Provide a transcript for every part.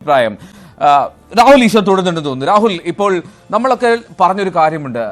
അഭിപ്രായം. രാഹുൽ ഈശ്വർ തുടരുന്നുണ്ടെന്ന് തോന്നുന്നു. രാഹുൽ ഇപ്പോൾ നമ്മളൊക്കെ പറഞ്ഞൊരു കാര്യമുണ്ട്.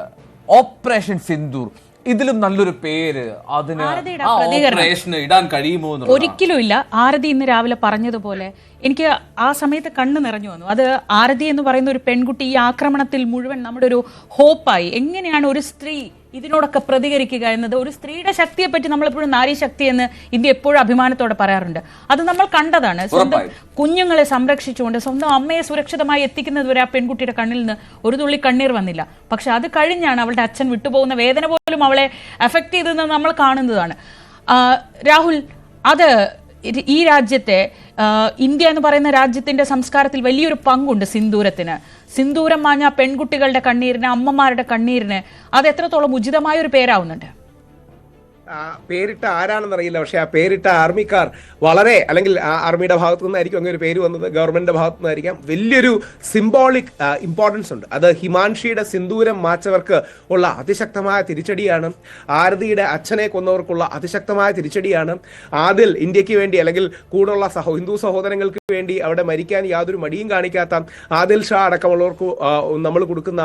ഓപ്പറേഷൻ സിന്ദൂർ. ഇതിലും നല്ലൊരു പേര്. അതിന്. ഓപ്പറേഷന് ഇടാൻ കഴിയുമോ. ഒരിക്കലും ഇല്ല. ആരതി ഇന്ന് രാവിലെ പറഞ്ഞതുപോലെ എനിക്ക് ആ സമയത്ത് കണ്ണ് നിറഞ്ഞു വന്നു. അത് ആരതി എന്ന് പറയുന്ന ഒരു പെൺകുട്ടി ഈ ആക്രമണത്തിൽ മുഴുവൻ നമ്മുടെ ഒരു ഹോപ്പായി എങ്ങനെയാണ് ഒരു സ്ത്രീ ഇതിനോടൊക്കെ പ്രതികരിക്കുക എന്നത് ഒരു സ്ത്രീയുടെ ശക്തിയെ പറ്റി നമ്മളെപ്പോഴും നാരി ശക്തി എന്ന് ഇന്ത്യ എപ്പോഴും അഭിമാനത്തോടെ പറയാറുണ്ട്. അത് നമ്മൾ കണ്ടതാണ്. സ്വന്തം കുഞ്ഞുങ്ങളെ സംരക്ഷിച്ചുകൊണ്ട് സ്വന്തം അമ്മയെ സുരക്ഷിതമായി എത്തിക്കുന്നത് വരെ ആ പെൺകുട്ടിയുടെ കണ്ണിൽ നിന്ന് ഒരു തുള്ളി കണ്ണീർ വന്നില്ല. പക്ഷെ അത് കഴിഞ്ഞാണ് അവളുടെ അച്ഛൻ വിട്ടുപോകുന്ന വേദന പോലും അവളെ എഫക്ട് ചെയ്തതെന്ന് നമ്മൾ കാണുന്നതാണ്. രാഹുൽ അത് ഈ രാജ്യത്തെ ഇന്ത്യ എന്ന് പറയുന്ന രാജ്യത്തിന്റെ സംസ്കാരത്തിൽ വലിയൊരു പങ്കുണ്ട് സിന്ദൂരത്തിന്. സിന്ദൂരം മാഞ്ഞ പെൺകുട്ടികളുടെ കണ്ണീരിന് അമ്മമാരുടെ കണ്ണീരിന് അത് എത്രത്തോളം ഉചിതമായ ഒരു പേരാവുന്നുണ്ട്? പേരിട്ട ആരാണെന്നറിയില്ല പക്ഷെ ആ പേരിട്ട ആർമിക്കാർ വളരെ അല്ലെങ്കിൽ ആ ആർമിയുടെ ഭാഗത്തു നിന്നായിരിക്കും അങ്ങനെ ഒരു പേര് വന്നത് ഗവൺമെന്റിന്റെ ഭാഗത്തു നിന്നായിരിക്കാം. വലിയൊരു സിംബോളിക് ഇമ്പോർട്ടൻസ് ഉണ്ട്. അത് ഹിമാൻഷിയുടെ സിന്ദൂരം മാച്ചവർക്ക് ഉള്ള അതിശക്തമായ തിരിച്ചടിയാണ്. ആരതിയുടെ അച്ഛനെ കൊന്നവർക്കുള്ള അതിശക്തമായ തിരിച്ചടിയാണ്. ആദിൽ ഇന്ത്യയ്ക്ക് വേണ്ടി അല്ലെങ്കിൽ കൂടുള്ള സഹോ ഹിന്ദു സഹോദരങ്ങൾക്ക് വേണ്ടി അവിടെ മരിക്കാൻ യാതൊരു മടിയും കാണിക്കാത്ത ആദിൽ ഷാ അടക്കമുള്ളവർക്ക് നമ്മൾ കൊടുക്കുന്ന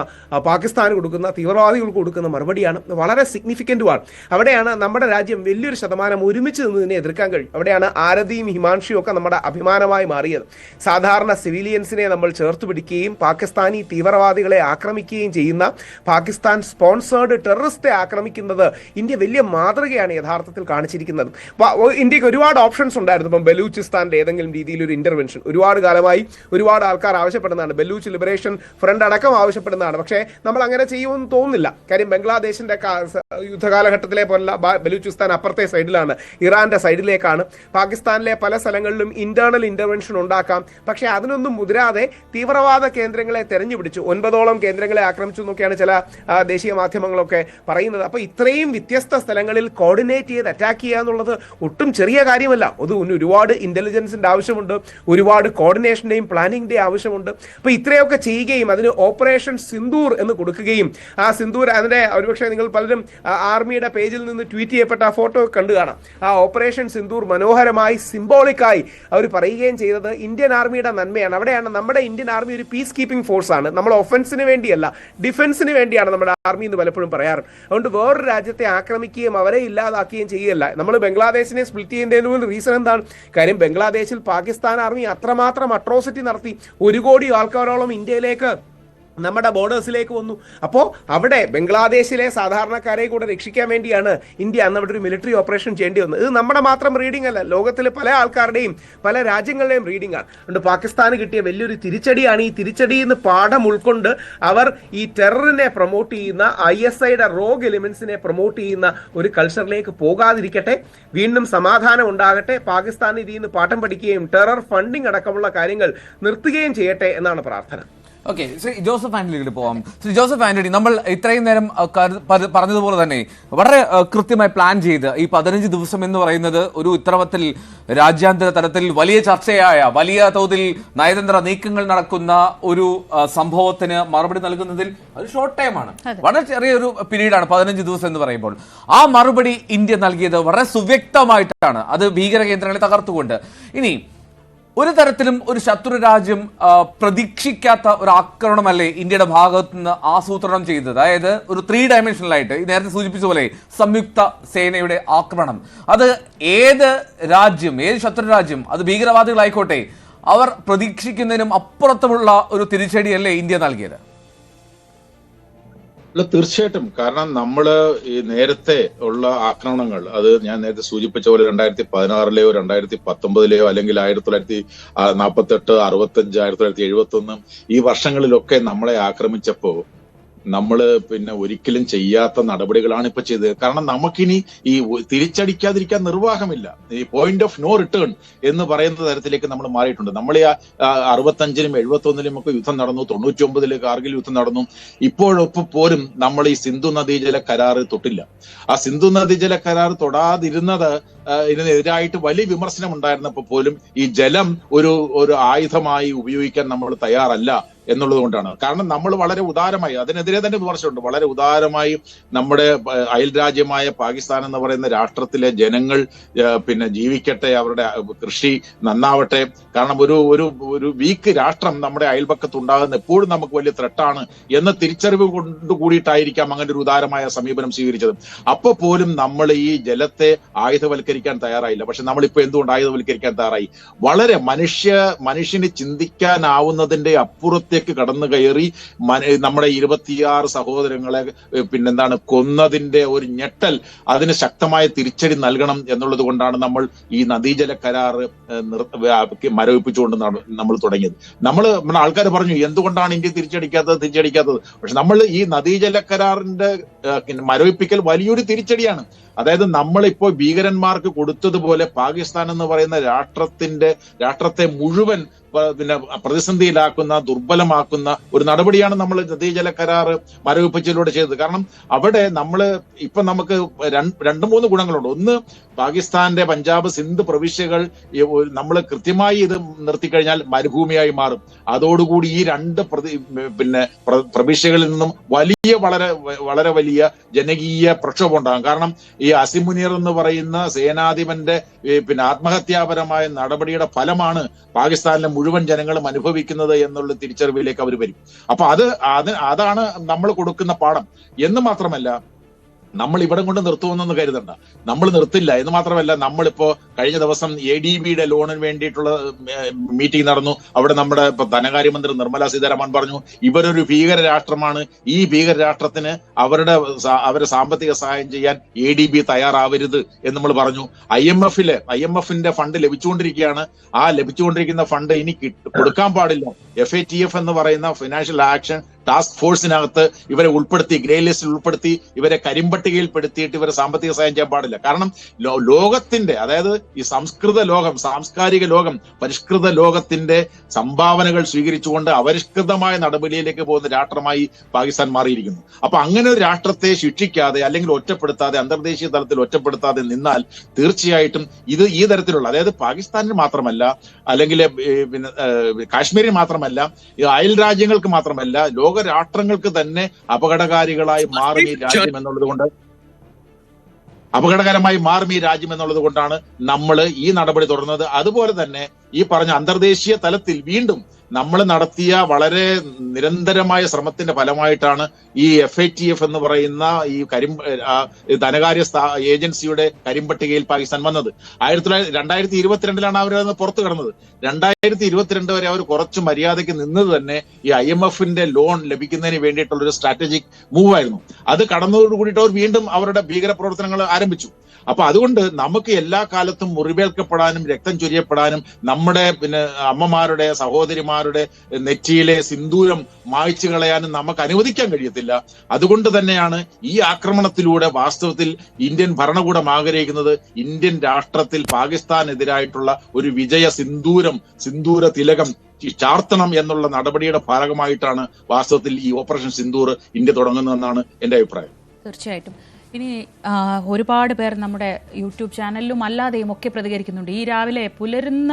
പാകിസ്ഥാൻ കൊടുക്കുന്ന തീവ്രവാദികൾക്ക് കൊടുക്കുന്ന മറുപടിയാണ്. വളരെ സിഗ്നിഫിക്കന്റുമാണ് അവിടെയാണ് നമ്മുടെ രാജ്യം വലിയൊരു ശതമാനം ഒരുമിച്ച് നിന്ന് ഇതിനെ എതിർക്കാൻ കഴിയും. അവിടെയാണ് ആരതിയും ഹിമാൻഷിയും ഒക്കെ നമ്മുടെ അഭിമാനമായി മാറിയത്. സാധാരണ സിവിലിയൻസിനെ നമ്മൾ ചേർത്ത് പിടിക്കുകയും പാകിസ്ഥാനി തീവ്രവാദികളെ ആക്രമിക്കുകയും ചെയ്യുന്ന പാകിസ്ഥാൻ സ്പോൺസേർഡ് ടെററിസ്റ്റെ ആക്രമിക്കുന്നത് ഇന്ത്യ വലിയ മാതൃകയാണ് യഥാർത്ഥത്തിൽ കാണിച്ചിരിക്കുന്നത്. ഇന്ത്യയ്ക്ക് ഒരുപാട് ഓപ്ഷൻസ് ഉണ്ടായിരുന്നു. ഇപ്പം ബലൂചിസ്ഥാന്റെ ഏതെങ്കിലും രീതിയിൽ ഒരു ഇന്റർവെൻഷൻ ഒരുപാട് കാലമായി ഒരുപാട് ആൾക്കാർ ആവശ്യപ്പെടുന്നതാണ്. ബലൂച്ച് ലിബറേഷൻ ഫ്രണ്ട് അടക്കം ആവശ്യപ്പെടുന്നതാണ്. പക്ഷേ നമ്മൾ അങ്ങനെ ചെയ്യുമെന്ന് തോന്നുന്നില്ല. കാര്യം ബംഗ്ലാദേശിന്റെ യുദ്ധകാലഘട്ടത്തിലെ പോലുള്ള ബലൂചിസ്ഥാൻ അപ്പുറത്തെ സൈഡിലാണ് ഇറാന്റെ സൈഡിലേക്കാണ്. പാകിസ്ഥാനിലെ പല സ്ഥലങ്ങളിലും ഇന്റേണൽ ഇന്റർവെൻഷൻ ഉണ്ടാക്കാം. പക്ഷേ അതിനൊന്നും മുതിരാതെ തീവ്രവാദ കേന്ദ്രങ്ങളെ തെരഞ്ഞുപിടിച്ചു. ഒൻപതോളം കേന്ദ്രങ്ങളെ ആക്രമിച്ചു എന്നൊക്കെയാണ് ചില ദേശീയ മാധ്യമങ്ങളൊക്കെ പറയുന്നത്. അപ്പോൾ ഇത്രയും വ്യത്യസ്ത സ്ഥലങ്ങളിൽ കോർഡിനേറ്റ് ചെയ്ത് അറ്റാക്ക് ചെയ്യുക എന്നുള്ളത് ഒട്ടും ചെറിയ കാര്യമല്ല. അത് ഒരു- ഒരുപാട് ഇന്റലിജൻസിന്റെ ആവശ്യമുണ്ട്. ഒരുപാട് കോർഡിനേഷന്റെയും പ്ലാനിങ്ങിന്റെയും ആവശ്യമുണ്ട്. അപ്പോൾ ഇത്രയൊക്കെ ചെയ്യുകയും അതിന് ഓപ്പറേഷൻ സിന്ദൂർ എന്ന് കൊടുക്കുകയും ആ സിന്ദൂർ അതിന്റെ ഒരുപക്ഷെ നിങ്ങൾ പലരും ആർമിയുടെ പേജിൽ നിന്ന് ട്വീറ്റ് ചെയ്യപ്പെട്ട ആ ഫോട്ടോ കണ്ടു കാണാം. ആ ഓപ്പറേഷൻ സിന്ദൂർ മനോഹരമായി സിംബോളിക്കായി അവർ പറയുകയും ചെയ്തത് ഇന്ത്യൻ ആർമിയുടെ നന്മയാണ്. അവിടെയാണ് നമ്മുടെ ഇന്ത്യൻ ആർമി ഒരു പീസ് കീപ്പിംഗ് ഫോഴ്സ് ആണ്. നമ്മൾ ഒഫൻസിന് വേണ്ടിയല്ല ഡിഫൻസിന് വേണ്ടിയാണ് നമ്മുടെ ആർമി എന്ന് പലപ്പോഴും പറയാറ് അതുകൊണ്ട് വേറൊരു രാജ്യത്തെ ആക്രമിക്കുകയും അവരെ ഇല്ലാതാക്കുകയും ചെയ്യുകയല്ല നമ്മൾ ബംഗ്ലാദേശിനെ സ്പ്ലിറ്റ് ചെയ്യുന്നതിന് റീസൺ എന്താണ്? കാര്യം ബംഗ്ലാദേശിൽ പാകിസ്ഥാൻ ആർമി അത്രമാത്രം അട്രോസിറ്റി നടത്തി ഒരു കോടി ആൾക്കാരോളം ഇന്ത്യയിലേക്ക് നമ്മുടെ ബോർഡേഴ്സിലേക്ക് വന്നു. അപ്പോൾ അവിടെ ബംഗ്ലാദേശിലെ സാധാരണക്കാരെ കൂടെ രക്ഷിക്കാൻ വേണ്ടിയാണ് ഇന്ത്യ അന്ന് അവിടെ ഒരു മിലിറ്ററി ഓപ്പറേഷൻ ചെയ്യേണ്ടി വന്നത്. ഇത് നമ്മുടെ മാത്രം റീഡിംഗ് അല്ല ലോകത്തിലെ പല ആൾക്കാരുടെയും പല രാജ്യങ്ങളുടെയും റീഡിംഗ് ആണ്. അതുകൊണ്ട് പാകിസ്ഥാന് കിട്ടിയ വലിയൊരു തിരിച്ചടിയാണ് ഈ തിരിച്ചടിയിൽ നിന്ന് പാഠം ഉൾക്കൊണ്ട് അവർ ഈ ടെററിനെ പ്രൊമോട്ട് ചെയ്യുന്ന ഐ എസ് ഐയുടെ റോഗ് എലിമെന്റ്സിനെ പ്രൊമോട്ട് ചെയ്യുന്ന ഒരു കൾച്ചറിലേക്ക് പോകാതിരിക്കട്ടെ വീണ്ടും സമാധാനം ഉണ്ടാകട്ടെ പാകിസ്ഥാൻ ഇതിൽ നിന്ന് പാഠം പഠിക്കുകയും ടെറർ ഫണ്ടിംഗ് അടക്കമുള്ള കാര്യങ്ങൾ നിർത്തുകയും ചെയ്യട്ടെ എന്നാണ് പ്രാർത്ഥന. ഓക്കെ ശ്രീ ജോസഫ് ആന്റണിയിലേക്ക് പോവാം. ശ്രീ ജോസഫ് ആന്റണി നമ്മൾ ഇത്രയും നേരം പറഞ്ഞതുപോലെ തന്നെ വളരെ കൃത്യമായി പ്ലാൻ ചെയ്ത് ഈ പതിനഞ്ച് ദിവസം എന്ന് പറയുന്നത് ഒരു ഉത്തരവത്തിൽ രാജ്യാന്തര തലത്തിൽ വലിയ ചർച്ചയായ വലിയ തോതിൽ നയതന്ത്ര നീക്കങ്ങൾ നടക്കുന്ന ഒരു സംഭവത്തിന് മറുപടി നൽകുന്നതിൽ ഒരു ഷോർട്ട് ടൈമാണ് വളരെ ചെറിയൊരു പീരീഡാണ് പതിനഞ്ച് ദിവസം എന്ന് പറയുമ്പോൾ. ആ മറുപടി ഇന്ത്യ നൽകിയത് വളരെ സുവ്യക്തമായിട്ടാണ്. അത് ഭീകര കേന്ദ്രങ്ങളെ തകർത്തുകൊണ്ട്. ഇനി ഒരു തരത്തിലും ഒരു ശത്രു രാജ്യം പ്രതീക്ഷിക്കാത്ത ഒരു ആക്രമണമല്ലേ ഇന്ത്യയുടെ ഭാഗത്ത് നിന്ന് ആസൂത്രണം ചെയ്തത്? അതായത് ഒരു ത്രീ ഡയമെൻഷനിലായിട്ട് നേരത്തെ സൂചിപ്പിച്ച പോലെ സംയുക്ത സേനയുടെ ആക്രമണം. അത് ഏത് രാജ്യം ഏത് ശത്രു രാജ്യം അത് ഭീകരവാദികളായിക്കോട്ടെ അവർ പ്രതീക്ഷിക്കുന്നതിനും അപ്പുറത്തുമുള്ള ഒരു തിരിച്ചടിയല്ലേ ഇന്ത്യ നൽകിയത്? അല്ല തീർച്ചയായിട്ടും. കാരണം നമ്മൾ ഈ നേരത്തെ ഉള്ള ആക്രമണങ്ങൾ അത് ഞാൻ നേരത്തെ സൂചിപ്പിച്ച പോലെ രണ്ടായിരത്തി പതിനാറിലെയോ രണ്ടായിരത്തി പത്തൊമ്പതിലെയോ അല്ലെങ്കിൽ ആയിരത്തി തൊള്ളായിരത്തി നാൽപ്പത്തെട്ട് അറുപത്തഞ്ച് ആയിരത്തി തൊള്ളായിരത്തി എഴുപത്തി ഒന്ന് ഈ വർഷങ്ങളിലൊക്കെ നമ്മളെ ആക്രമിച്ചപ്പോ നമ്മൾ പിന്നെ ഒരിക്കലും ചെയ്യാത്ത നടപടികളാണ് ഇപ്പൊ ചെയ്തത്. കാരണം നമുക്കിനി ഈ തിരിച്ചടിക്കാതിരിക്കാൻ നിർവാഹമില്ല. ഈ പോയിന്റ് ഓഫ് നോ റിട്ടേൺ എന്ന് പറയുന്ന തരത്തിലേക്ക് നമ്മൾ മാറിയിട്ടുണ്ട്. നമ്മൾ ഈ അറുപത്തഞ്ചിലും എഴുപത്തി ഒന്നിലും ഒക്കെ യുദ്ധം നടന്നു തൊണ്ണൂറ്റി ഒമ്പതിൽ കാർഗിൽ യുദ്ധം നടന്നു. ഇപ്പോഴൊപ്പം പോലും നമ്മൾ ഈ സിന്ധു നദീജല കരാറ് തൊട്ടില്ല. ആ സിന്ധു നദീജല കരാർ തൊടാതിരുന്നത് ഇതിനെതിരായിട്ട് വലിയ വിമർശനം ഉണ്ടായിരുന്നപ്പോൾ പോലും ഈ ജലം ഒരു ഒരു ആയുധമായി ഉപയോഗിക്കാൻ നമ്മൾ തയ്യാറല്ല എന്നുള്ളത് കൊണ്ടാണ് കാരണം നമ്മൾ വളരെ ഉദാരമായി അതിനെതിരെ തന്നെ വിമർശനമുണ്ട്. വളരെ ഉദാരമായി നമ്മുടെ അയൽ രാജ്യമായ പാകിസ്ഥാൻ എന്ന് പറയുന്ന രാഷ്ട്രത്തിലെ ജനങ്ങൾ പിന്നെ ജീവിക്കട്ടെ അവരുടെ കൃഷി നന്നാവട്ടെ. കാരണം ഒരു ഒരു ഒരു വീക്ക് രാഷ്ട്രം നമ്മുടെ അയൽപക്കത്ത് ഉണ്ടാകുന്ന എപ്പോഴും നമുക്ക് വലിയ ത്രെട്ടാണ് എന്ന തിരിച്ചറിവ് കൊണ്ട് കൂടിയിട്ടായിരിക്കാം അങ്ങനെ ഒരു ഉദാരമായ സമീപനം സ്വീകരിച്ചത്. അപ്പോൾ പോലും നമ്മൾ ഈ ജലത്തെ ആയുധവൽക്കരിക്കാൻ തയ്യാറായില്ല. പക്ഷെ നമ്മളിപ്പോ എന്തുകൊണ്ട് ആയുധവൽക്കരിക്കാൻ തയ്യാറായി? വളരെ മനുഷ്യ മനുഷ്യന് ചിന്തിക്കാനാവുന്നതിന്റെ അപ്പുറത്തേക്ക് കടന്നു കയറി നമ്മുടെ ഇരുപത്തിയാറ് സഹോദരങ്ങളെ പിന്നെന്താണ് കൊന്നതിന്റെ ഒരു ഞെട്ടൽ അതിന് ശക്തമായ തിരിച്ചടി നൽകണം എന്നുള്ളത് കൊണ്ടാണ് നമ്മൾ ഈ നദീജല കരാർ മരവിപ്പിച്ചുകൊണ്ട് നമ്മൾ തുടങ്ങിയത്. നമ്മൾ നമ്മുടെ ആൾക്കാർ പറഞ്ഞു എന്തുകൊണ്ടാണ് ഇന്ത്യ തിരിച്ചടിക്കാത്തത്? തിരിച്ചടിക്കാത്തത്? പക്ഷെ നമ്മൾ ഈ നദീജല കരാറിന്റെ മരവിപ്പിക്കൽ വലിയൊരു തിരിച്ചടിയാണ്. അതായത് നമ്മളിപ്പോ ഭീകരന്മാർക്ക് കൊടുത്തതുപോലെ പാകിസ്ഥാൻ എന്ന് പറയുന്ന രാഷ്ട്രത്തിന്റെ രാഷ്ട്രത്തെ മുഴുവൻ പിന്നെ പ്രതിസന്ധിയിലാക്കുന്ന ദുർബലമാക്കുന്ന ഒരു നടപടിയാണ് നമ്മൾ നദീജല കരാർ മരവിപ്പിച്ചതിലൂടെ ചെയ്തത്. കാരണം അവിടെ നമ്മൾ ഇപ്പൊ നമുക്ക് രണ്ട് മൂന്ന് ഗുണങ്ങളുണ്ട്. ഒന്ന് പാകിസ്ഥാന്റെ പഞ്ചാബ് സിന്ധ് പ്രവിശ്യകൾ നമ്മൾ കൃത്യമായി ഇത് നിർത്തിക്കഴിഞ്ഞാൽ മരുഭൂമിയായി മാറും. അതോടുകൂടി ഈ രണ്ട് പിന്നെ പ്രവിശ്യകളിൽ നിന്നും വലിയ വളരെ വളരെ വലിയ ജനകീയ പ്രക്ഷോഭം ഉണ്ടാകും. കാരണം ഈ അസിമുനീർ എന്ന് പറയുന്ന സേനാധിപന്റെ പിന്നെ ആത്മഹത്യാപരമായ നടപടിയുടെ ഫലമാണ് പാകിസ്ഥാനിലെ മുഴുവൻ ജനങ്ങളും അനുഭവിക്കുന്നത് എന്നുള്ള തിരിച്ചറിവിലേക്ക് അവർ വരും. അപ്പൊ അത് അത് അതാണ് നമ്മൾ കൊടുക്കുന്ന പാഠം. എന്ന് മാത്രമല്ല നമ്മൾ ഇവിടെ കൊണ്ട് നിർത്തുമെന്നൊന്ന് കരുതണ്ട. നമ്മൾ നിർത്തില്ല. എന്ന് മാത്രമല്ല നമ്മളിപ്പോ കഴിഞ്ഞ ദിവസം എ ഡി ബിയുടെ ലോണിന് വേണ്ടിയിട്ടുള്ള മീറ്റിംഗ് നടന്നു. അവിടെ നമ്മുടെ ധനകാര്യമന്ത്രി നിർമ്മല സീതാരാമൻ പറഞ്ഞു ഇവരൊരു ഭീകര രാഷ്ട്രമാണ് ഈ ഭീകര രാഷ്ട്രത്തിന് അവരുടെ അവരെ സാമ്പത്തിക സഹായം ചെയ്യാൻ എ ഡി ബി തയ്യാറാവരുത് എന്ന് നമ്മൾ പറഞ്ഞു. ഐ എം എഫിൽ ഐ എം എഫിന്റെ ഫണ്ട് ലഭിച്ചുകൊണ്ടിരിക്കുകയാണ്. ആ ലഭിച്ചുകൊണ്ടിരിക്കുന്ന ഫണ്ട് ഇനി കൊടുക്കാൻ പാടില്ല. എഫ് എ ടി എഫ് എന്ന് പറയുന്ന ഫിനാൻഷ്യൽ ആക്ഷൻ ടാസ്ക് ഫോഴ്സിനകത്ത് ഇവരെ ഉൾപ്പെടുത്തി ഗ്രേ ലിസ്റ്റിൽ ഉൾപ്പെടുത്തി ഇവരെ കരിമ്പട്ടികയിൽ പെടുത്തിയിട്ട് ഇവരെ സാമ്പത്തിക സഹായം ചെയ്യാൻ പാടില്ല. കാരണം ലോകത്തിന്റെ അതായത് ഈ സംസ്കൃത ലോകം സാംസ്കാരിക ലോകം പരിഷ്കൃത ലോകത്തിന്റെ സംഭാവനകൾ സ്വീകരിച്ചുകൊണ്ട് അപരിഷ്കൃതമായ നടപടിയിലേക്ക് പോകുന്ന രാഷ്ട്രമായി പാകിസ്ഥാൻ മാറിയിരിക്കുന്നു. അപ്പൊ അങ്ങനെ ഒരു രാഷ്ട്രത്തെ ശിക്ഷിക്കാതെ അല്ലെങ്കിൽ ഒറ്റപ്പെടുത്താതെ അന്തർദേശീയ തലത്തിൽ ഒറ്റപ്പെടുത്താതെ നിന്നാൽ തീർച്ചയായിട്ടും ഇത് ഈ തരത്തിലുള്ള അതായത് പാകിസ്ഥാനിൽ മാത്രമല്ല അല്ലെങ്കിൽ പിന്നെ ഏഹ്, കാശ്മീരിന് മാത്രമല്ല അയൽ രാജ്യങ്ങൾക്ക് മാത്രമല്ല ലോക രാഷ്ട്രങ്ങൾക്ക് തന്നെ അപകടകാരികളായി മാറും ഈ രാജ്യം എന്നുള്ളത് കൊണ്ട് അപകടകരമായി മാറും ഈ രാജ്യം എന്നുള്ളത് കൊണ്ടാണ് നമ്മൾ ഈ നടപടി തുടർന്നത്. അതുപോലെ തന്നെ ഈ പറഞ്ഞ അന്തർദേശീയ തലത്തിൽ വീണ്ടും നമ്മൾ നടത്തിയ വളരെ നിരന്തരമായ ശ്രമത്തിന്റെ ഫലമായിട്ടാണ് ഈ എഫ് ഐ ടി എഫ് എന്ന് പറയുന്ന ഈ കരിം ധനകാര്യ ഏജൻസിയുടെ കരിമ്പട്ടികയിൽ പാകിസ്ഥാൻ വന്നത്. ആയിരത്തി രണ്ടായിരത്തി ഇരുപത്തിരണ്ടിലാണ് അവർ അത് പുറത്തു കടന്നത്. രണ്ടായിരത്തി ഇരുപത്തിരണ്ട് വരെ അവർ കുറച്ച് മര്യാദയ്ക്ക് നിന്നത് തന്നെ ഈ ഐ എം എഫിന്റെ ലോൺ ലഭിക്കുന്നതിന് വേണ്ടിയിട്ടുള്ള ഒരു സ്ട്രാറ്റജിക് മൂവ് ആയിരുന്നു. അത് കടന്നതോട് കൂടിയിട്ട് അവർ വീണ്ടും അവരുടെ ഭീകര പ്രവർത്തനങ്ങൾ ആരംഭിച്ചു. അപ്പൊ അതുകൊണ്ട് നമുക്ക് എല്ലാ കാലത്തും മുറിവേൽക്കപ്പെടാനും രക്തം ചൊരിയപ്പെടാനും നമ്മുടെ പിന്നെ അമ്മമാരുടെ സഹോദരിമാരുടെ നെറ്റിയിലെ സിന്ദൂരം മായ്ച്ചു കളയാനും നമുക്ക് അനുവദിക്കാൻ കഴിയത്തില്ല. അതുകൊണ്ട് തന്നെയാണ് ഈ ആക്രമണത്തിലൂടെ വാസ്തവത്തിൽ ഇന്ത്യൻ ഭരണകൂടം ആഗ്രഹിക്കുന്നത് ഇന്ത്യൻ രാഷ്ട്രത്തിൽ പാകിസ്ഥാനെതിരായിട്ടുള്ള ഒരു വിജയ സിന്ദൂരം സിന്ദൂര തിലകം ചാർത്തണം എന്നുള്ള നടപടിയുടെ ഭാഗമായിട്ടാണ് വാസ്തവത്തിൽ ഈ ഓപ്പറേഷൻ സിന്ദൂർ ഇന്ത്യ തുടങ്ങുന്നതെന്നാണ് എന്റെ അഭിപ്രായം. തീർച്ചയായിട്ടും. ഇനി ഒരുപാട് പേർ നമ്മുടെ യൂട്യൂബ് ചാനലിലും അല്ലാതെയും ഒക്കെ പ്രതികരിക്കുന്നുണ്ട്. ഈ രാവിലെ പുലരുന്ന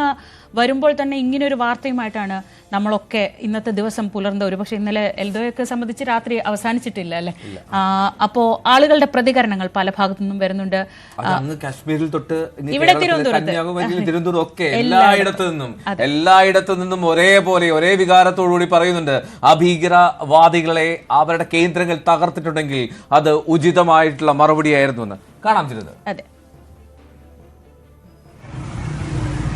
വരുമ്പോൾ തന്നെ ഇങ്ങനെ ഒരു വാർത്തയുമായിട്ടാണ് നമ്മളൊക്കെ ഇന്നത്തെ ദിവസം പുലർന്നത്. ഒരു പക്ഷേ ഇന്നലെ എൽദോയൊക്കെ സംബന്ധിച്ച് രാത്രി അവസാനിച്ചിട്ടില്ല അല്ലേ? അപ്പോ ആളുകളുടെ പ്രതികരണങ്ങൾ പല ഭാഗത്തു നിന്നും വരുന്നുണ്ട്. കാശ്മീരിൽ തൊട്ട് ഇവിടെ കേരളത്തിലെ തിരുവനന്തപുരത്ത്. തിരുവനന്തപുരം ഒക്കെ. എല്ലായിടത്തു. നിന്നും എല്ലായിടത്തു നിന്നും ഒരേപോലെ ഒരേ വികാരത്തോടുകൂടി പറയുന്നുണ്ട്. ആ ഭീകരവാദികളെ അവരുടെ കേന്ദ്രങ്ങൾ തകർത്തിട്ടുണ്ടെങ്കിൽ അത് ഉചിതമായിട്ടുള്ള മറുപടിയായിരുന്നു എന്ന് കാണാം ചിലത് അതെ.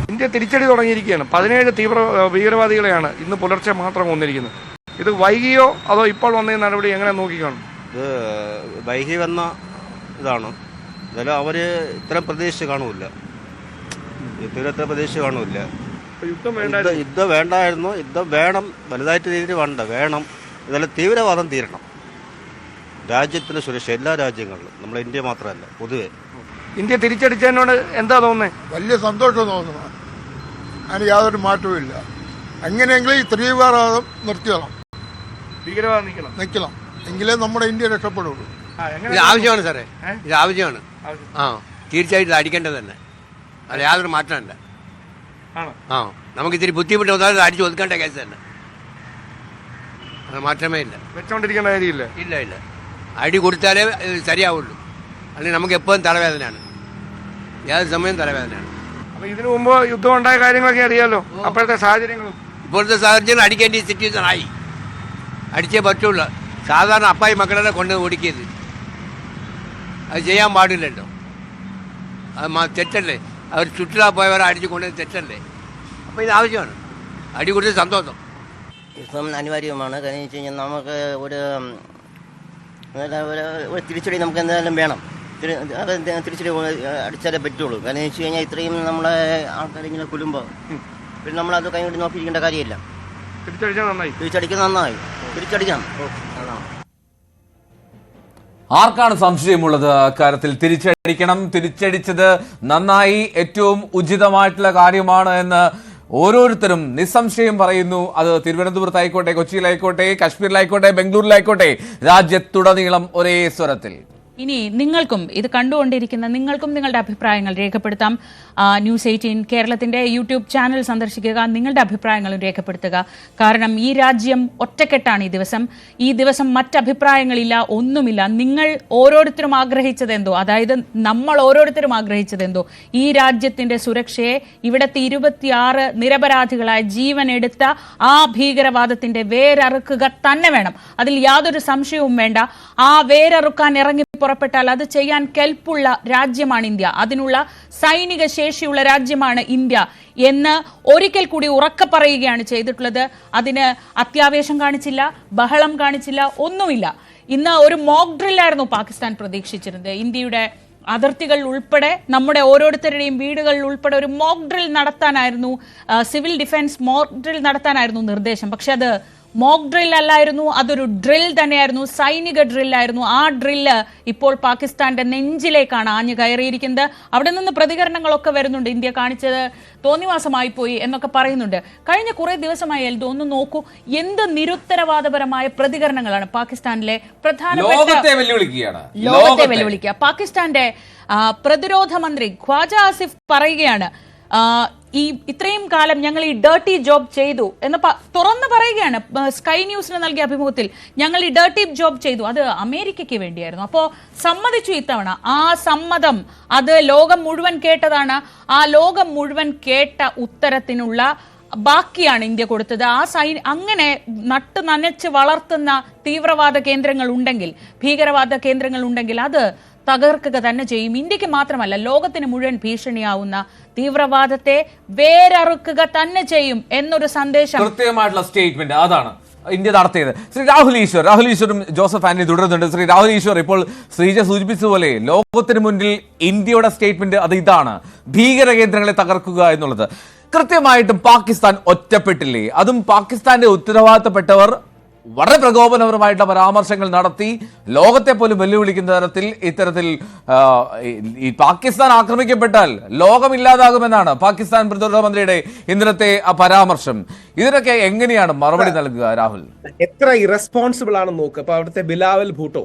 ഇന്ത്യ തിരിച്ചടി തുടങ്ങിയിരിക്കുകയാണ്. പതിനേഴ് തീവ്ര ഭീകരവാദികളെയാണ് ഇന്ന് പുലർച്ചെ മാത്രം കൊന്നിരിക്കുന്നത് ഇത് വൈകിയോ അതോ ഇപ്പോൾ വന്ന ഈ നടപടി എങ്ങനെ നോക്കിക്കാണും? ഇത് വൈകി വന്ന ഇതാണ്. എന്നാലും അവർ ഇത്തരം പ്രതീക്ഷ കാണൂല ഇത്ര ഇത്ര പ്രതീക്ഷ കാണൂല യുദ്ധം വേണ്ടായിരുന്നു. യുദ്ധം വേണം. വലുതായിട്ട് രീതിയിൽ വേണ്ട. വേണം. ഇതെല്ലാം തീവ്രവാദം തീരണം. രാജ്യത്തിന് സുരക്ഷ എല്ലാ രാജ്യങ്ങളിലും. നമ്മളെ ഇന്ത്യ മാത്രമല്ല പൊതുവെ. ഇന്ത്യ തിരിച്ചടിച്ചതിനോട് എന്താ തോന്നുന്നത് വലിയ സന്തോഷം തോന്നുന്നു. അതിന് യാതൊരു മാറ്റവും ഇല്ല. അങ്ങനെയെങ്കിലും ഈ തീവ്രവാദം നിർത്തിയണം. ഭീകരവാദം നിൽക്കണം നിൽക്കണം എങ്കിലേ നമ്മുടെ ഇന്ത്യ രക്ഷപ്പെടുള്ളൂ. ഇത് ആവശ്യമാണ് സാറേ? ഇത് ആവശ്യമാണ്. ആ തീർച്ചയായിട്ടും അടിക്കേണ്ടത് തന്നെ. അത് യാതൊരു മാറ്റമില്ല ആണ്? ആ നമുക്ക് ഇത്തിരി ബുദ്ധിമുട്ട് വന്നാലും അടിച്ചു ഒതുക്കേണ്ട കേസ് തന്നെ. അത് മാറ്റമേ ഇല്ല. വെച്ചോണ്ടിരിക്കേണ്ട കാര്യമില്ല. ഇല്ല ഇല്ല. അടി കൊടുത്താലേ ശരിയാവുള്ളൂ. അല്ലെങ്കിൽ നമുക്ക് എപ്പോഴും തലവേദനയാണ്. ഏത് സമയം തലവേദനയാണ്. അപ്പൊ ഇതിനു മുമ്പ് യുദ്ധം ഉണ്ടായ കാര്യങ്ങളൊക്കെ അറിയാലോ? അപ്പോഴത്തെ സാഹചര്യങ്ങളും. ഇപ്പോഴത്തെ സാഹചര്യം അടിക്കേണ്ട സിറ്റുവേഷൻ ആയി. അടിച്ചേ പറ്റുള്ളൂ. സാധാരണ അപ്പായി മക്കളെ കൊണ്ട് ഓടിക്കരുത്. അത് ചെയ്യാൻ പാടില്ലല്ലോ. അത് മ- തെറ്റല്ലേ? അവർ ചുറ്റിലാ പോയവരെ അടിച്ചു കൊണ്ടു തെറ്റല്ലേ? അപ്പോൾ ഇത് ആവശ്യമാണ്. അടി കൊടുത്ത് സന്തോഷം. യുദ്ധം അനിവാര്യമാണ് കാരണം വെച്ച് കഴിഞ്ഞാൽ നമുക്ക് ഒരു ഉം, അതായത് ഒരു ഒരു തിരിച്ചടി നമുക്ക് എന്തായാലും വേണം. അത് തിരിച്ചടി അടിച്ചാലേ പറ്റുള്ളൂ. കാരണം വെച്ച് കഴിഞ്ഞാൽ ഇത്രയും നമ്മളെ ആൾക്കാർ ഇങ്ങനെ കൊല്ലുമ്പോൾ പിന്നെ നമ്മളത് കൈകൊണ്ട് നോക്കിയിരിക്കേണ്ട കാര്യമില്ല. തിരിച്ചടിക്കുന്നത് നന്നായി. തിരിച്ചടിക്കണം. ആർക്കാണ് സംശയമുള്ളത് അക്കാര്യത്തിൽ? തിരിച്ചടിക്കണം. തിരിച്ചടിച്ചത് നന്നായി ഏറ്റവും ഉചിതമായിട്ടുള്ള കാര്യമാണ് എന്ന് ഓരോരുത്തരും നിസ്സംശയം പറയുന്നു. അത് തിരുവനന്തപുരത്തായിക്കോട്ടെ കൊച്ചിയിലായിക്കോട്ടെ കാശ്മീരിലായിക്കോട്ടെ ബംഗളൂരിലായിക്കോട്ടെ രാജ്യത്തുടനീളം ഒരേ സ്വരത്തിൽ. ഇനി നിങ്ങൾക്കും ഇത് കണ്ടുകൊണ്ടിരിക്കുന്ന നിങ്ങൾക്കും നിങ്ങളുടെ അഭിപ്രായങ്ങൾ രേഖപ്പെടുത്താം. ന്യൂസ് എയ്റ്റീൻ കേരളത്തിന്റെ യൂട്യൂബ് ചാനൽ സന്ദർശിക്കുക നിങ്ങളുടെ അഭിപ്രായങ്ങളും രേഖപ്പെടുത്തുക. കാരണം ഈ രാജ്യം ഒറ്റക്കെട്ടാണ് ഈ ദിവസം. ഈ ദിവസം മറ്റഭിപ്രായങ്ങളില്ല ഒന്നുമില്ല. നിങ്ങൾ ഓരോരുത്തരും ആഗ്രഹിച്ചതെന്തോ അതായത് നമ്മൾ ഓരോരുത്തരും ആഗ്രഹിച്ചതെന്തോ ഈ രാജ്യത്തിന്റെ സുരക്ഷയെ ഇവിടത്തെ ഇരുപത്തിയാറ് നിരപരാധികളായ ജീവൻ എടുത്ത ആ ഭീകരവാദത്തിന്റെ വേരറുക്കുക തന്നെ വേണം. അതിൽ യാതൊരു സംശയവും വേണ്ട. ആ വേരറുക്കാൻ ഇറങ്ങി പുറപ്പെട്ടാൽ അത് ചെയ്യാൻ കെൽപ്പുള്ള രാജ്യമാണ് ഇന്ത്യ. അതിനുള്ള സൈനിക ശേഷിയുള്ള രാജ്യമാണ് ഇന്ത്യ എന്ന് ഒരിക്കൽ കൂടി ഉറക്ക പറയുകയാണ് ചെയ്തിട്ടുള്ളത്. അതിന് അത്യാവേശം കാണിച്ചില്ല ബഹളം കാണിച്ചില്ല ഒന്നുമില്ല. ഇന്ന് ഒരു മോക്ക് ഡ്രില്ലായിരുന്നു പാകിസ്ഥാൻ പ്രതീക്ഷിച്ചിരുന്നത്. ഇന്ത്യയുടെ അതിർത്തികൾ ഉൾപ്പെടെ നമ്മുടെ ഓരോരുത്തരുടെയും വീടുകളിൽ ഉൾപ്പെടെ ഒരു മോക്ക് ഡ്രിൽ നടത്താനായിരുന്നു സിവിൽ ഡിഫൻസ് മോക്ക് ഡ്രിൽ നടത്താനായിരുന്നു നിർദ്ദേശം. പക്ഷെ അത് മോക്ക് ഡ്രിൽ അല്ലായിരുന്നു അതൊരു ഡ്രിൽ തന്നെയായിരുന്നു സൈനിക ഡ്രില്ലായിരുന്നു ആ ഡ്രില്ല് ഇപ്പോൾ പാകിസ്ഥാന്റെ നെഞ്ചിലേക്കാണ് ആഞ്ഞു കയറിയിരിക്കുന്നത്. അവിടെ നിന്ന് പ്രതികരണങ്ങളൊക്കെ വരുന്നുണ്ട്. ഇന്ത്യ കാണിച്ചത് തോന്നിവാസമായി പോയി എന്നൊക്കെ പറയുന്നുണ്ട്. കഴിഞ്ഞ കുറെ ദിവസമായി എൽദോ ഒന്ന് നോക്കൂ. എന്ത് നിരുത്തരവാദപരമായ പ്രതികരണങ്ങളാണ് പാകിസ്ഥാനിലെ പ്രധാനപ്പെട്ട ലോകത്തെ വെല്ലുവിളിക്കുക. പാകിസ്ഥാന്റെ പ്രതിരോധ മന്ത്രി ഖ്വാജ ആസിഫ് പറയുകയാണ് ഈ ഇത്രയും കാലം ഞങ്ങൾ ഈ ഡേർട്ടി ജോബ് ചെയ്തു എന്ന് തുറന്നു പറയുകയാണ്. സ്കൈ ന്യൂസിന് നൽകിയ അഭിമുഖത്തിൽ ഞങ്ങൾ ഈ ഡേർട്ടി ജോബ് ചെയ്തു. അത് അമേരിക്കയ്ക്ക് വേണ്ടിയായിരുന്നു. അപ്പോൾ സമ്മതിച്ചു ഇത്തവണ. ആ സമ്മതം അത് ലോകം മുഴുവൻ കേട്ടതാണ്. ആ ലോകം മുഴുവൻ കേട്ട ഉത്തരത്തിനുള്ള ബാക്കിയാണ് ഇന്ത്യ കൊടുത്തത്. ആ സൈ അങ്ങനെ നട്ട് നനച്ച് വളർത്തുന്ന തീവ്രവാദ കേന്ദ്രങ്ങൾ ഉണ്ടെങ്കിൽ ഭീകരവാദ കേന്ദ്രങ്ങൾ ഉണ്ടെങ്കിൽ അത് തകർക്കുക തന്നെ ചെയ്യും. ഇന്ത്യയ്ക്ക് മാത്രമല്ല ലോകത്തിന് മുഴുവൻ ഭീഷണിയാവുന്ന തീവ്രവാദത്തെ വേരറുക്കുക തന്നെ ചെയ്യും എന്നൊരു സന്ദേശം കൃത്യമായിട്ടുള്ള സ്റ്റേറ്റ്മെന്റ് അതാണ് ഇന്ത്യ നടത്തിയത്. ശ്രീ രാഹുൽ ഈശ്വർ രാഹുൽ ഈശ്വറും ജോസഫ് ആന്റണി തുടരുന്നുണ്ട്. ശ്രീ രാഹുൽ ഈശ്വർ ഇപ്പോൾ ശ്രീജ സൂചിപ്പിച്ചതുപോലെ ലോകത്തിന് മുന്നിൽ ഇന്ത്യയുടെ സ്റ്റേറ്റ്മെന്റ് അത് ഇതാണ്. ഭീകര കേന്ദ്രങ്ങളെ തകർക്കുക എന്നുള്ളത്. കൃത്യമായിട്ടും പാകിസ്ഥാൻ ഒറ്റപ്പെട്ടില്ലേ? അതും പാകിസ്ഥാന്റെ ഉത്തരവാദിത്തപ്പെട്ടവർ വളരെ പ്രകോപനപരമായിട്ടുള്ള പരാമർശങ്ങൾ നടത്തി ലോകത്തെ പോലും വെല്ലുവിളിക്കുന്ന തരത്തിൽ ഇത്തരത്തിൽ ഈ- പാകിസ്ഥാൻ ആക്രമിക്കപ്പെട്ടാൽ ലോകമില്ലാതാകുമെന്നാണ് പാകിസ്ഥാൻ പ്രതിരോധ മന്ത്രിയുടെ ഇന്നലത്തെ ആ പരാമർശം. ഇതിനൊക്കെ എങ്ങനെയാണ് മറുപടി നൽകുക രാഹുൽ? എത്ര ഇറസ്പോൺസിബിൾ ആണെന്ന് നോക്ക്. ഇപ്പൊ അവിടുത്തെ ബിലാവൽ ഭൂട്ടോ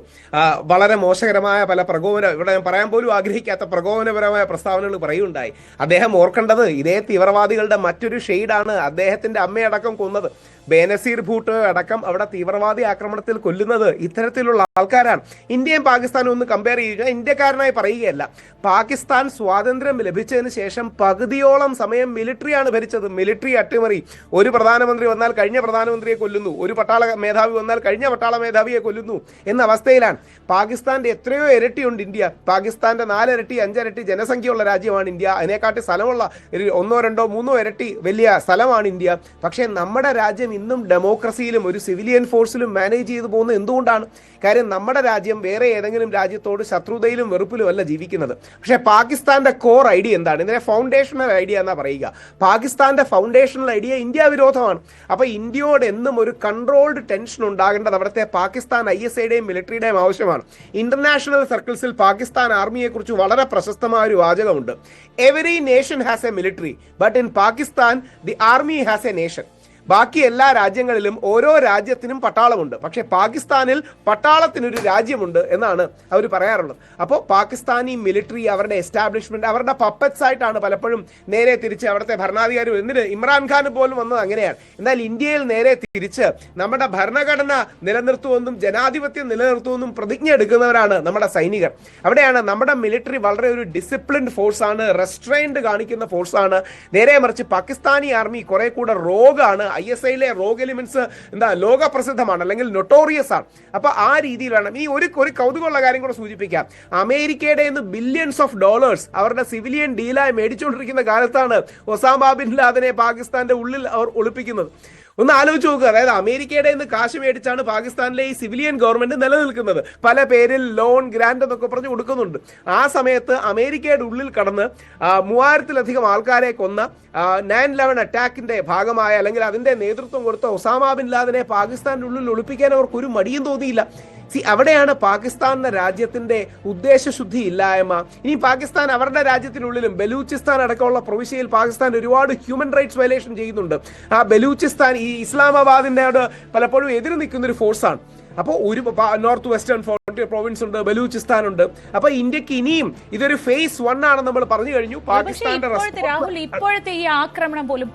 വളരെ മോശകരമായ പല പ്രകോപന ഇവിടെ ഞാൻ പറയാൻ പോലും ആഗ്രഹിക്കാത്ത പ്രകോപനപരമായ പ്രസ്താവനകൾ പറയുണ്ടായി അദ്ദേഹം ഓർക്കേണ്ടത് ഇതേ തീവ്രവാദികളുടെ മറ്റൊരു ഷെയ്ഡാണ് അദ്ദേഹത്തിന്റെ അമ്മയടക്കം കൊന്നത്. ബേനസീർ ഭൂട്ടോ അടക്കം അവിടെ തീവ്രവാദി ആക്രമണത്തിൽ കൊല്ലുന്നത് ഇത്തരത്തിലുള്ള ആൾക്കാരാണ്. ഇന്ത്യയും പാകിസ്ഥാനും ഒന്ന് കമ്പയർ ചെയ്യുക ഇന്ത്യക്കാരനായി പറയുകയല്ല. പാകിസ്ഥാൻ സ്വാതന്ത്ര്യം ലഭിച്ചതിന് ശേഷം പകുതിയോളം സമയം മിലിറ്ററിയാണ് ഭരിച്ചത്. മിലിറ്ററി അട്ടിമറി. ഒരു പ്രധാനമന്ത്രി വന്നാൽ കഴിഞ്ഞ പ്രധാനമന്ത്രിയെ കൊല്ലുന്നു. ഒരു പട്ടാള മേധാവി വന്നാൽ കഴിഞ്ഞ പട്ടാള മേധാവിയെ കൊല്ലുന്നു എന്ന അവസ്ഥയിലാണ്. പാകിസ്ഥാന്റെ എത്രയോ ഇരട്ടിയുണ്ട് ഇന്ത്യ. പാകിസ്ഥാന്റെ നാലിരട്ടി അഞ്ചിരട്ടി ജനസംഖ്യയുള്ള രാജ്യമാണ് ഇന്ത്യ. അതിനെക്കാട്ടി സ്ഥലമുള്ള ഒന്നോ രണ്ടോ മൂന്നോ ഇരട്ടി വലിയ സ്ഥലമാണ് ഇന്ത്യ. പക്ഷേ നമ്മുടെ രാജ്യം ഇന്നും ഡെമോക്രസിയിലും ഒരു സിവിലിയൻ ഫോഴ്സിലും മാനേജ് ചെയ്തു പോകുന്നത് എന്തുകൊണ്ടാണ്? കാര്യം നമ്മുടെ രാജ്യം വേറെ ഏതെങ്കിലും രാജ്യത്തോട് ശത്രുതയിലും വെറുപ്പിലും അല്ല ജീവിക്കുന്നത്. പക്ഷേ പാകിസ്ഥാന്റെ കോർ ഐഡിയ എന്താണ്? ഇതിനെ ഫൗണ്ടേഷണൽ ഐഡിയ എന്നാ പറയുക. പാകിസ്ഥാന്റെ ഫൗണ്ടേഷണൽ ഐഡിയ ഇന്ത്യ വിരോധമാണ്. അപ്പൊ ഇന്ത്യയോട് എന്നും ഒരു കൺട്രോൾഡ് ടെൻഷൻ ഉണ്ടാകേണ്ടത് അവിടുത്തെ പാകിസ്ഥാൻ ഐ എസ് ഐയുടെയും മിലിറ്ററിയുടെയും ആവശ്യമാണ്. ഇന്റർനാഷണൽ സർക്കിൾസിൽ പാകിസ്ഥാൻ ആർമിയെക്കുറിച്ച് വളരെ പ്രശസ്തമായ ഒരു വാചകമുണ്ട്. Every nation has a military but in Pakistan the army has a nation ബാക്കി എല്ലാ രാജ്യങ്ങളിലും ഓരോ രാജ്യത്തിനും പട്ടാളമുണ്ട്. പക്ഷേ പാകിസ്ഥാനിൽ പട്ടാളത്തിനൊരു രാജ്യമുണ്ട് എന്നാണ് അവർ പറയാറുള്ളത്. അപ്പോൾ പാകിസ്ഥാനി മിലിറ്ററി അവരുടെ എസ്റ്റാബ്ലിഷ്മെന്റ് അവരുടെ പപ്പറ്റ്സ് ആയിട്ടാണ് പലപ്പോഴും നേരെ തിരിച്ച് അവിടുത്തെ ഭരണാധികാരി എന്തിന്? ഇമ്രാൻഖാൻ പോലും വന്നത് അങ്ങനെയാണ്. എന്നാൽ ഇന്ത്യയിൽ നേരെ തിരിച്ച് നമ്മുടെ ഭരണഘടന നിലനിർത്തുമെന്നും ജനാധിപത്യം നിലനിർത്തുമെന്നും പ്രതിജ്ഞ എടുക്കുന്നവരാണ് നമ്മുടെ സൈനികർ. അവിടെയാണ് നമ്മുടെ മിലിറ്ററി വളരെ ഒരു ഡിസിപ്ലിൻഡ് ഫോഴ്സ് ആണ് റെസ്ട്രെയിൻഡ് കാണിക്കുന്ന ഫോഴ്സാണ് നേരെ മറിച്ച് പാകിസ്ഥാനി ആർമി കുറെ കൂടെ റോഗാണ് ഐ എസ് ഐയിലെ റോഗ് എലിമെന്റ്സ് എന്താ ലോക പ്രസിദ്ധമാണ് അല്ലെങ്കിൽ നൊട്ടോറിയസ് ആണ്. അപ്പോൾ ആ രീതിയിലാണ്. ഈ ഒരു ഒരു കൗതുകമുള്ള കാര്യം കൂടെ സൂചിപ്പിക്കാം. അമേരിക്കയുടെ നിന്ന് ബില്യൺസ് ഓഫ് ഡോളേഴ്സ് അവരുടെ സിവിലിയൻ ഡീലായി മേടിച്ചുകൊണ്ടിരിക്കുന്ന കാലത്താണ് ഒസാമ ബിൻ ലാദനെ പാകിസ്ഥാന്റെ ഉള്ളിൽ അവർ ഒളിപ്പിക്കുന്നത്. ഒന്ന് ആലോചിച്ച് നോക്കുക അതായത് അമേരിക്കയുടെ നിന്ന് കാശ് മേടിച്ചാണ് പാകിസ്ഥാനിലെ ഈ സിവിലിയൻ ഗവൺമെന്റ് നിലനിൽക്കുന്നത്. പല പേരിൽ ലോൺ ഗ്രാൻഡ് എന്നൊക്കെ പറഞ്ഞ് കൊടുക്കുന്നുണ്ട്. ആ സമയത്ത് അമേരിക്കയുടെ ഉള്ളിൽ കടന്ന് മൂവായിരത്തിലധികം ആൾക്കാരെ കൊന്ന നയൻ ലെവൻ അറ്റാക്കിന്റെ ഭാഗമായ അല്ലെങ്കിൽ അതിന്റെ നേതൃത്വം കൊടുത്ത ഒസാമ ബിൻ ലാദനെ പാകിസ്ഥാന്റെ ഉള്ളിൽ ഒളിപ്പിക്കാൻ അവർക്ക് ഒരു മടിയും തോന്നിയില്ല. സി അവിടെയാണ് പാകിസ്ഥാൻ എന്ന രാജ്യത്തിന്റെ ഉദ്ദേശശുദ്ധി ഇല്ലായ്മ. ഇനി പാകിസ്ഥാൻ അവരുടെ രാജ്യത്തിനുള്ളിലും ബലൂചിസ്ഥാൻ അടക്കമുള്ള പ്രവിശ്യയിൽ പാകിസ്ഥാൻ ഒരുപാട് ഹ്യൂമൻ റൈറ്റ്സ് വയലേഷൻ ചെയ്യുന്നുണ്ട്. ആ ബലൂചിസ്ഥാൻ ഈ ഇസ്ലാമാബാദിന്റെ പലപ്പോഴും എതിര് നിൽക്കുന്ന ഒരു ഫോഴ്സാണ് അപ്പോൾ ഒരു നോർത്ത് വെസ്റ്റേൺ പ്രോവിൻസ് ഉണ്ട് ബലൂചിസ്ഥാൻ ഉണ്ട്. അപ്പൊ ഇന്ത്യയ്ക്ക് ഇനിയും ഇതൊരു ഫേസ് വൺ ആണെന്ന് നമ്മൾ പറഞ്ഞു കഴിഞ്ഞു. പാകിസ്ഥാന്റെ ഇപ്പോഴത്തെ രാഹുൽ ഇപ്പോഴത്തെ ഈ ആക്രമണം പോലും